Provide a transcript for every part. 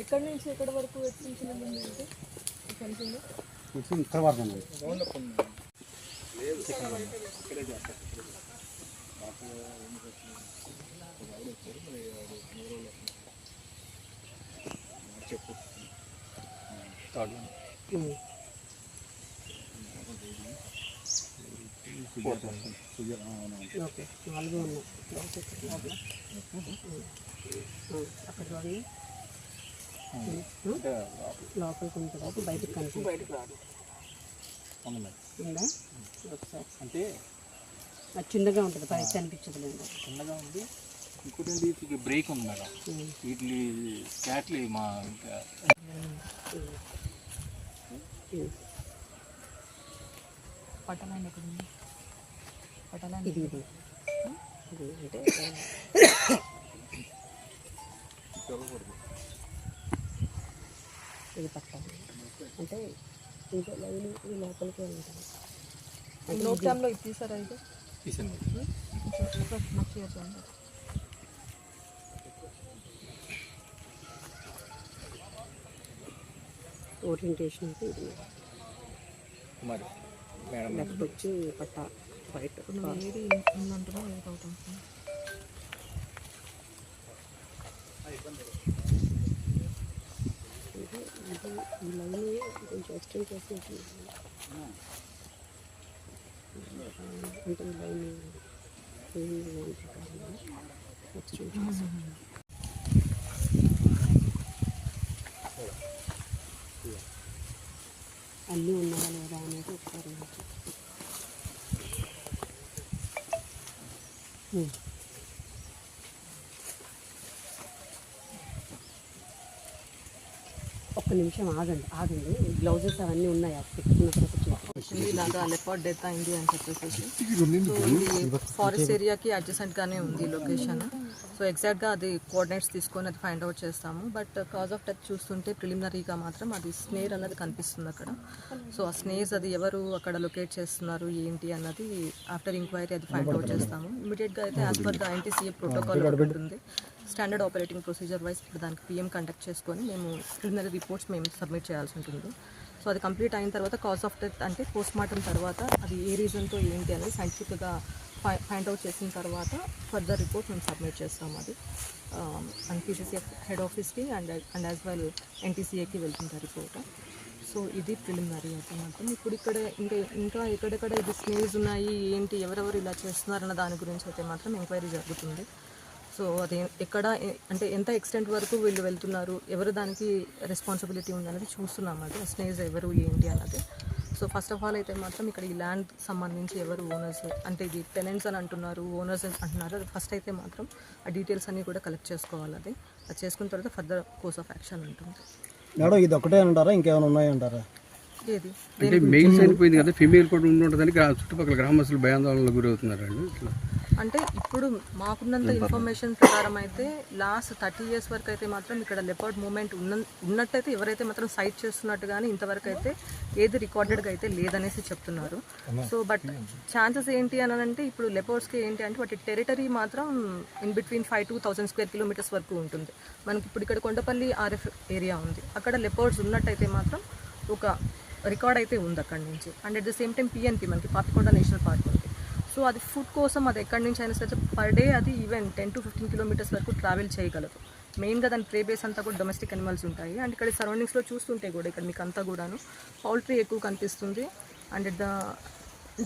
ఎక్కడి నుంచి ఎక్కడి వరకు ఉంది ఓకే నాలుగు ఉన్నాయి. అక్కడ చూడండి లోపలికి ఉంటుంది బయటకు కనిపి బయటకు రాదు. ఉందా ఒకసారి. అంటే అది చిన్నగా ఉంటుంది. పైకి కనిపించదు లేదు చిన్నగా ఉంది. ఇంకోటి వీటికి బ్రేక్ ఉంది మేడం. వీటి క్యాట్లు మా ఇంకా. పట్టణాన్ని పట్టణాన్ని ఇది ఇది. ఇది అంటే ఇది పట్టణం అంటే ఇంకా లైన్ ఈ లోపలికే ఉంటుంది. నోట్ టైంలో ఇది తీసారా ఇది? తీసాను. నాకు చేయండి ఓరియంటేషన్ అయితే ఇది. మరి మేడం. లెఫ్ట్ వచ్చి పట్ట రైట్ ఏది ఉందంటున్నా కొంచెం ఎక్స్టెండ్ చేసి ఉంటుంది. అంటే ఈ లైన్ ఏం లైన్ ప్రకారం ఎక్స్టెండ్ చేసి అన్నీ ఉన్నాయా లేదా అనేది ఒకసారి ఒక్క నిమిషం ఆగండి ఆగండి. గ్లౌజెస్ అవన్నీ ఉన్నాయా పెట్టుకున్న. ఇలాగా లెపర్డ్ డెత్ అయింది అని చెప్పేసి. సో ఇది ఫారెస్ట్ ఏరియాకి అడ్జసెంట్ గానే ఉంది లొకేషన్ సో ఎగ్జాక్ట్గా అది కోఆర్డినేట్స్ తీసుకొని అది ఫైండ్ అవుట్ చేస్తాము. బట్ కాజ్ ఆఫ్ డెత్ చూస్తుంటే ప్రిలిమినరీగా మాత్రం అది స్నేర్ అన్నది కనిపిస్తుంది అక్కడ. సో ఆ స్నేర్స్ అది ఎవరు అక్కడ లొకేట్ చేస్తున్నారు ఏంటి అన్నది ఆఫ్టర్ ఎంక్వైరీ అది ఫైండ్ అవుట్ చేస్తాము. ఇమీడియట్గా అయితే as per the NTCA protocol ఉంటుంది. స్టాండర్డ్ ఆపరేటింగ్ ప్రొసీజర్ వైజ్ ఇప్పుడు దానికి పిఎం కండక్ట్ చేసుకొని మేము ప్రిలిమినరీ రిపోర్ట్స్ మేము సబ్మిట్ చేయాల్సి ఉంటుంది. సో అది కంప్లీట్ అయిన తర్వాత కాజ్ ఆఫ్ డెత్ అంటే పోస్ట్ మార్టం తర్వాత అది ఏ రీజన్తో ఏంటి అనేది సైంటిఫిక్గా ఫైండ్ అవుట్ చేసిన తర్వాత ఫర్దర్ రిపోర్ట్ మేము సబ్మిట్ చేస్తాం అది. అండ్ పీసీసీఎఫ్ హెడ్ ఆఫీస్కి అండ్ అండ్ యాజ్ వెల్ ఎన్టీసీఏకి వెళ్తుంది రిపోర్ట్ సో ఇది ప్రిలిమినరీ అయితే మాత్రం. ఇప్పుడు ఇక్కడ ఇంకా ఇంకా ఎక్కడెక్కడ ఇది స్నేల్స్ ఉన్నాయి ఏంటి ఎవరెవరు ఇలా చేస్తున్నారన్న దాని గురించి అయితే మాత్రం ఎంక్వైరీ జరుగుతుంది. సో అది ఎక్కడ అంటే ఎంత ఎక్స్టెంట్ వరకు వీళ్ళు వెళ్తున్నారు ఎవరు దానికి రెస్పాన్సిబిలిటీ ఉందనేది చూస్తున్నాం అది స్నేజ్ ఎవరు ఏంటి అన్నది. సో ఫస్ట్ ఆఫ్ ఆల్ అయితే మాత్రం ఇక్కడ ఈ ల్యాండ్ సంబంధించి ఎవరు ఓనర్స్ అంటే ఇది టెనెంట్స్ అని అంటున్నారు ఓనర్స్ అని అంటున్నారు అది ఫస్ట్ అయితే మాత్రం ఆ డీటెయిల్స్ అన్నీ కూడా కలెక్ట్ చేసుకోవాలి అది. అది చేసుకున్న తర్వాత ఫర్దర్ కోర్స్ ఆఫ్ యాక్షన్ ఉంటుంది. మేడం ఇది ఒకటే అంటారా ఇంకేమైనా ఉన్నాయంటారా ఏది? అంటే మెయిల్ చనిపోయింది కదా ఫీమేల్ కూడా ఉండి ఉంటుందని చుట్టుపక్కల గ్రామస్తులు భయాందోళనకు గురవుతున్నారండి. ఇట్లా అంటే ఇప్పుడు మాకున్నంత ఇన్ఫర్మేషన్ ప్రకారం అయితే లాస్ట్ థర్టీ ఇయర్స్ వరకు అయితే మాత్రం ఇక్కడ లెపర్డ్ మూమెంట్ ఉన్న ఉన్నట్టయితే ఎవరైతే మాత్రం సైట్ చేస్తున్నట్టు కానీ ఇంతవరకు అయితే ఏది రికార్డెడ్గా అయితే లేదనేసి చెప్తున్నారు. సో బట్ ఛాన్సెస్ ఏంటి అని అంటే ఇప్పుడు లెపర్డ్స్కి ఏంటి అంటే వాటి టెరిటరీ మాత్రం in between five to thousand square kilometres వరకు ఉంటుంది. మనకి ఇప్పుడు ఇక్కడ కొండపల్లి ఆర్ఎఫ్ ఏరియా ఉంది. అక్కడ లెపర్డ్స్ ఉన్నట్టయితే మాత్రం ఒక రికార్డ్ అయితే ఉంది అక్కడి నుంచి. And at the same time PNP మనకి పాపికొండ నేషనల్ పార్క్ సో అది ఫుడ్ కోసం అది ఎక్కడి నుంచి అయినా సరే పర్ డే అది even ten to fifteen kilometres వరకు ట్రావెల్ చేయగలదు. మెయిన్గా దాని ప్రే బేస్ అంతా కూడా డొమెస్టిక్ అనిమల్స్ ఉంటాయి. అండ్ ఇక్కడ సరౌండింగ్స్లో చూస్తుంటే కూడా ఇక్కడ మీకు అంతా కూడాను పౌల్ట్రీ ఎక్కువ కనిపిస్తుంది. And the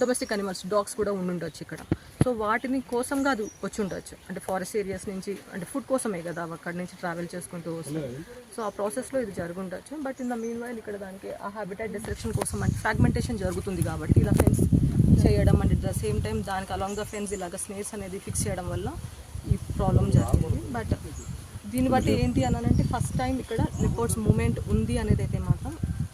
domestic animals dogs కూడా ఉండుండొచ్చు ఇక్కడ. సో వాటిని కోసంగా అది వచ్చి ఉండొచ్చు అంటే ఫారెస్ట్ ఏరియాస్ నుంచి అంటే ఫుడ్ కోసమే కదా అక్కడి నుంచి ట్రావెల్ చేసుకుంటూ వస్తుంది సో ఆ ప్రాసెస్లో ఇది జరుగుండొచ్చు. But in the meanwhile ఇక్కడ దానికి ఆ హ్యాబిటైట్ డిస్ట్రక్షన్ కోసం అంటే ఫ్రాగ్మెంటేషన్ జరుగుతుంది కాబట్టి ఇలా ఫ్రెండ్స్ చేయడం and at the same time దానికి అలాంగ్ ద ఫెన్స్ ఇలాగ స్నేక్స్ అనేది ఫిక్స్ చేయడం వల్ల ఈ ప్రాబ్లం జరిగింది బట్ దీన్ని బట్టి ఏంటి అనంటే ఫస్ట్ టైం ఇక్కడ రిపోర్ట్స్ మూమెంట్ ఉంది అనేది అయితే మాత్రం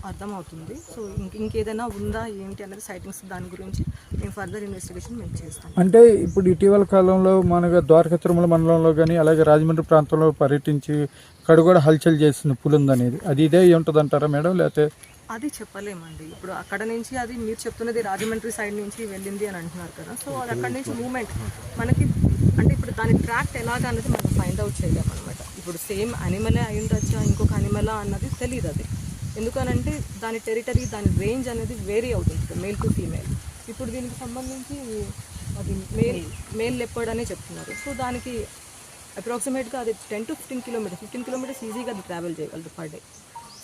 అర్థమవుతుంది. సో ఇంక ఇంకేదైనా ఉందా ఏంటి అనేది సైటింగ్స్ దాని గురించి మేము ఫర్దర్ ఇన్వెస్టిగేషన్ మేము చేస్తాం. అంటే ఇప్పుడు ఇటీవల కాలంలో మనకు ద్వారక తిరుమల మండలంలో కానీ అలాగే రాజమండ్రి ప్రాంతంలో పర్యటించి అక్కడ కూడా హల్చల్ చేసిన పులుంది అనేది అది ఇదే ఉంటుంది అంటారా మేడం? లేకపోతే అది చెప్పలేమండి. ఇప్పుడు అక్కడ నుంచి అది మీరు చెప్తున్నది రాజమండ్రి సైడ్ నుంచి వెళ్ళింది అని అంటున్నారు కదా. సో అది అక్కడ నుంచి మూమెంట్ మనకి అంటే ఇప్పుడు దాని ట్రాక్ట్ ఎలాగా అనేది మనం ఫైండ్ అవుట్ చేయలేము అనమాట ఇప్పుడు ఇప్పుడు సేమ్ అనిమలే అయి ఉండొచ్చా ఇంకొక అనిమలా అన్నది తెలియదు అది. ఎందుకనంటే దాని టెరిటరీ దాని రేంజ్ అనేది వేరీ అవుతుంది మేల్ టు ఫీమేల్ ఇప్పుడు దీనికి సంబంధించి అది మేల్ మేల్ లెప్పర్డ్ అనే చెప్తున్నారు. సో దానికి అప్రాక్సిమేట్గా అది ten to fifteen kilometres fifteen kilometres ఈజీగా అది ట్రావెల్ చేయగలదు పర్ డే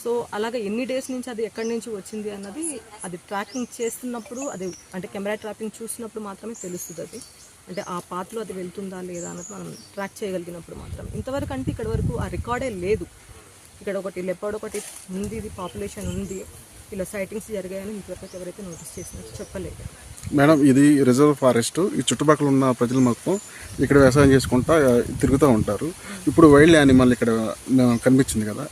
సో అలాగే ఎన్ని డేస్ నుంచి అది ఎక్కడి నుంచి వచ్చింది అన్నది అది ట్రాకింగ్ చేస్తున్నప్పుడు అది అంటే కెమెరా ట్రాపింగ్ చూసినప్పుడు మాత్రమే తెలుస్తుంది అది. అంటే ఆ పాత్లో అది వెళ్తుందా లేదా అన్నది మనం ట్రాక్ చేయగలిగినప్పుడు మాత్రం ఇంతవరకు అంటే ఇక్కడ వరకు ఆ రికార్డే లేదు. ఇక్కడ ఒకటి లెపర్డ్ ఒకటి ఉంది ఇది పాపులేషన్ ఉంది. ఇలా సైటింగ్స్ జరిగాయని ఇంతవరకు ఎవరైతే నోటీస్ చేసినట్టు చెప్పలేదు. మేడం ఇది రిజర్వ్ ఫారెస్ట్. ఈ చుట్టుపక్కల ఉన్న ప్రజలు మొత్తం ఇక్కడ వ్యవసాయం చేసుకుంటా తిరుగుతూ ఉంటారు. ఇప్పుడు వైల్డ్ యానిమల్ ఇక్కడ కనిపించింది కదా.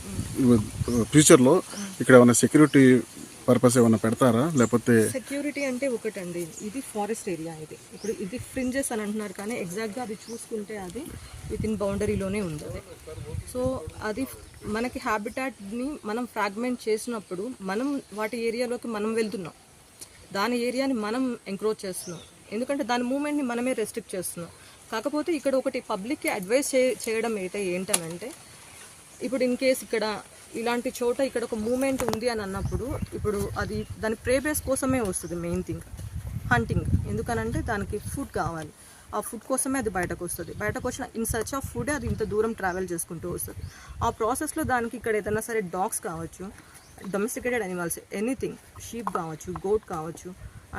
ఫ్యూచర్లో ఇక్కడ ఏమైనా సెక్యూరిటీ పర్పస్ ఏమైనా పెడతారా? లేకపోతే సెక్యూరిటీ అంటే ఒకటండి. ఇది ఫారెస్ట్ ఏరియా ఇది. ఇప్పుడు ఇది ఫ్రింజెస్ అని అంటున్నారు కానీ ఎగ్జాక్ట్గా అది చూసుకుంటే అది విత్ ఇన్ బౌండరీలోనే ఉంది సో అది మనకి హ్యాబిటాట్ని మనం ఫ్రాగ్మెంట్ చేసినప్పుడు మనం వాటి ఏరియాలోకి మనం వెళ్తున్నాం. దాని ఏరియాని మనం ఎంక్రోచ్ చేస్తున్నాం. ఎందుకంటే దాని మూమెంట్ని మనమే రెస్ట్రిక్ట్ చేస్తున్నాం. కాకపోతే ఇక్కడ ఒకటి పబ్లిక్కి అడ్వైస్ చేయడం అయితే ఏంటనంటే ఇప్పుడు ఇన్ కేస్ ఇక్కడ ఇలాంటి చోట ఇక్కడ ఒక మూమెంట్ ఉంది అని అన్నప్పుడు ఇప్పుడు అది దాని ప్రే బేస్ కోసమే వస్తుంది మెయిన్ థింగ్ హంటింగ్ ఎందుకనంటే దానికి ఫుడ్ కావాలి. ఆ ఫుడ్ కోసమే అది బయటకు వస్తుంది. బయటకు వచ్చిన ఇన్ సర్చ్ ఆఫ్ ఫుడ్ అది ఇంత దూరం ట్రావెల్ చేసుకుంటూ వస్తుంది. ఆ ప్రాసెస్లో దానికి ఇక్కడ ఏదైనా సరే డాగ్స్ కావచ్చు డొమెస్టికేటెడ్ అనిమల్స్ ఎనీథింగ్ షీప్ కావచ్చు గోట్ కావచ్చు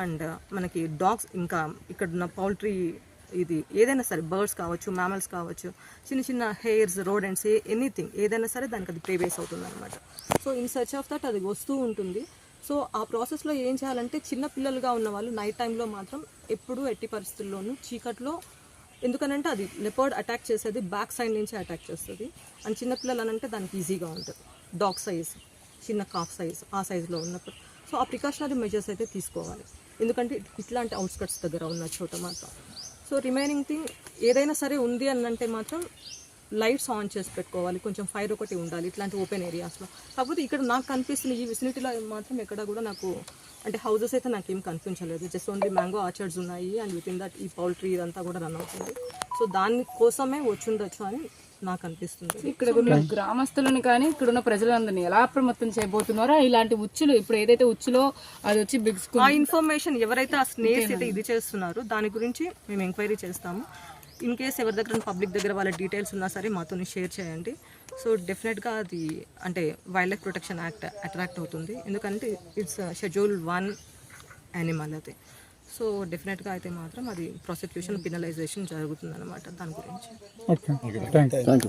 అండ్ మనకి డాగ్స్ ఇంకా ఇక్కడ ఉన్న పౌల్ట్రీ ఇది ఏదైనా సరే బర్డ్స్ కావచ్చు మ్యామల్స్ కావచ్చు చిన్న చిన్న హెయిర్స్ రోడెంట్స్ ఎనీథింగ్ ఏదైనా సరే దానికి అది ప్రే బేస్ అవుతుంది అనమాట so in search of that అది వస్తూ ఉంటుంది. సో ఆ ప్రాసెస్లో ఏం చేయాలంటే చిన్న పిల్లలుగా ఉన్న వాళ్ళు నైట్ టైంలో మాత్రం ఎప్పుడూ ఎట్టి పరిస్థితుల్లోనూ చీకట్లో ఎందుకనంటే అది లెపర్డ్ అటాక్ చేసేది బ్యాక్ సైడ్ నుంచి అటాక్ చేస్తుంది. అండ్ చిన్నపిల్లలు అనంటే దానికి ఈజీగా ఉంటుంది. డాగ్ సైజ్ చిన్న కాఫ్ సైజ్ ఆ సైజులో ఉన్నప్పుడు. సో ఆ ప్రికాషనరీ మెజర్స్ అయితే తీసుకోవాలి. ఎందుకంటే ఇట్లాంటి అవుట్స్కట్స్ దగ్గర ఉన్న చోట మాత్రం. సో రిమైనింగ్ థింగ్ ఏదైనా సరే ఉంది అని అంటే మాత్రం లైట్స్ ఆన్ చేసి పెట్టుకోవాలి. కొంచెం ఫైర్ ఒకటి ఉండాలి ఇట్లాంటి ఓపెన్ ఏరియాస్లో. కాకపోతే ఇక్కడ నాకు కనిపిస్తున్న ఈ విసినిటీలో మాత్రం ఎక్కడ కూడా నాకు అంటే హౌసెస్ అయితే నాకేం కనిపించలేదు. Just only mango orchards and and with in that ఈ పౌల్ట్రీ ఇదంతా కూడా రన్ అవుతుంది. సో దాని కోసమే వచ్చుండొచ్చు అని నాకు అనిపిస్తుంది ఇక్కడ ఉన్న గ్రామస్తులను కానీ ఇక్కడ ఉన్న ప్రజలందరినీ ఎలా అప్రమత్తం చేయబోతున్నారో ఇలాంటి ఉచ్చులు ఇప్పుడు ఏదైతే ఉచ్చులో అది వచ్చి బిగ్స్కు ఆ ఇన్ఫర్మేషన్ ఎవరైతే ఆ స్నేక్స్ అయితే ఇది చేస్తున్నారో దాని గురించి మేము ఎంక్వైరీ చేస్తాము. ఇన్ కేస్ ఎవరి దగ్గర పబ్లిక్ దగ్గర వాళ్ళ డీటెయిల్స్ ఉన్నా సరే మాతో షేర్ చేయండి. సో డెఫినెట్గా అది అంటే wildlife protection act attract అవుతుంది. ఎందుకంటే ఇట్స్ షెడ్యూల్ వన్ యానిమల్ అది. సో డెఫినెట్గా అయితే మాత్రం అది ప్రాసిక్యూషన్ పినలైజేషన్ జరుగుతుంది అనమాట దాని గురించి. Okay thank you